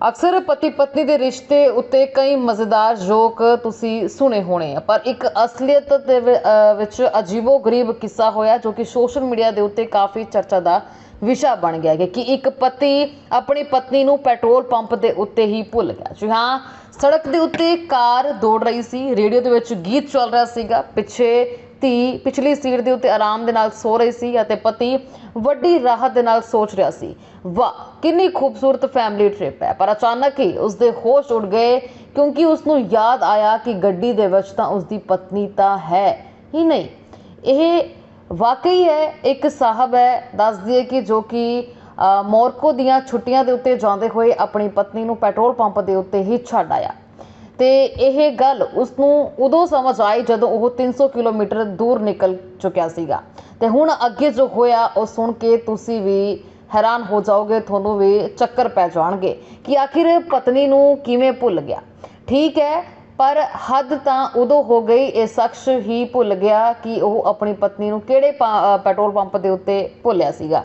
ਅਕਸਰ ਪਤੀ ਪਤਨੀ ਦੇ ਰਿਸ਼ਤੇ ਉੱਤੇ ਕਈ ਮਜ਼ੇਦਾਰ ਜੋਕ ਤੁਸੀਂ ਸੁਣੇ ਹੋਣੇ ਆ, ਪਰ ਇੱਕ ਅਸਲੀਅਤ ਦੇ ਵਿ- ਅਹ ਵਿੱਚ ਅਜੀਬੋ ਗਰੀਬ ਕਿੱਸਾ ਹੋਇਆ ਜੋ ਕਿ ਸੋਸ਼ਲ ਮੀਡੀਆ ਦੇ ਉੱਤੇ ਕਾਫੀ ਚਰਚਾ ਦਾ ਵਿਸ਼ਾ ਬਣ ਗਿਆ ਹੈ ਕਿ ਇੱਕ ਪਤੀ ਆਪਣੀ ਪਤਨੀ ਨੂੰ ਪੈਟਰੋਲ ਪੰਪ ਦੇ ਉੱਤੇ ਹੀ ਭੁੱਲ ਗਿਆ। ਜੀ ਹਾਂ, ਸੜਕ ਦੇ ਉੱਤੇ ਕਾਰ ਦੌੜ ਰਹੀ ਸੀ, ਰੇਡੀਓ ਦੇ ਵਿੱਚ ਗੀਤ ਚੱਲ ਰਿਹਾ ਸੀਗਾ, ਪਿੱਛੇ ਧੀ ਪਿਛਲੀ ਸੀਟ ਦੇ ਉੱਤੇ ਆਰਾਮ ਦੇ ਨਾਲ ਸੋ ਰਹੀ ਸੀ ਅਤੇ ਪਤੀ ਵੱਡੀ ਰਾਹਤ ਦੇ ਨਾਲ ਸੋਚ ਰਿਹਾ ਸੀ, ਵਾਹ, ਕਿੰਨੀ ਖੂਬਸੂਰਤ ਫੈਮਿਲੀ ਟ੍ਰਿਪ ਹੈ। ਪਰ ਅਚਾਨਕ ਹੀ ਉਸਦੇ ਹੋਸ਼ ਉੱਡ ਗਏ ਕਿਉਂਕਿ ਉਸ ਨੂੰ ਯਾਦ ਆਇਆ ਕਿ ਗੱਡੀ ਦੇ ਵਿੱਚ ਤਾਂ ਉਸਦੀ ਪਤਨੀ ਤਾਂ ਹੈ ਹੀ ਨਹੀਂ। ਇਹ ਵਾਕਈ ਹੈ, ਇੱਕ ਸਾਹਿਬ ਹੈ, ਦੱਸ ਦਈਏ ਕਿ ਜੋ ਕਿ ਮੋਰਕੋ ਦੀਆਂ ਛੁੱਟੀਆਂ ਦੇ ਉੱਤੇ ਜਾਂਦੇ ਹੋਏ ਆਪਣੀ ਪਤਨੀ ਨੂੰ ਪੈਟਰੋਲ ਪੰਪ ਦੇ ਉੱਤੇ ਹੀ ਛੱਡ ਆਇਆ। ਅਤੇ ਇਹ ਗੱਲ ਉਸਨੂੰ ਉਦੋਂ ਸਮਝ ਆਈ ਜਦੋਂ ਉਹ 300 ਕਿਲੋਮੀਟਰ ਦੂਰ ਨਿਕਲ ਚੁੱਕਿਆ ਸੀਗਾ। ਅਤੇ ਹੁਣ ਅੱਗੇ ਜੋ ਹੋਇਆ, ਉਹ ਸੁਣ ਕੇ ਤੁਸੀਂ ਵੀ ਹੈਰਾਨ ਹੋ ਜਾਓਗੇ, ਤੁਹਾਨੂੰ ਵੀ ਚੱਕਰ ਪੈ ਜਾਣਗੇ ਕਿ ਆਖਿਰ ਪਤਨੀ ਨੂੰ ਕਿਵੇਂ ਭੁੱਲ ਗਿਆ। ਠੀਕ ਹੈ, ਪਰ ਹੱਦ ਤਾਂ ਉਦੋਂ ਹੋ ਗਈ, ਇਹ ਸ਼ਖਸ ਹੀ ਭੁੱਲ ਗਿਆ ਕਿ ਉਹ ਆਪਣੀ ਪਤਨੀ ਨੂੰ ਕਿਹੜੇ ਪਾ- ਪੈਟਰੋਲ ਪੰਪ ਦੇ ਉੱਤੇ ਭੁੱਲਿਆ ਸੀਗਾ।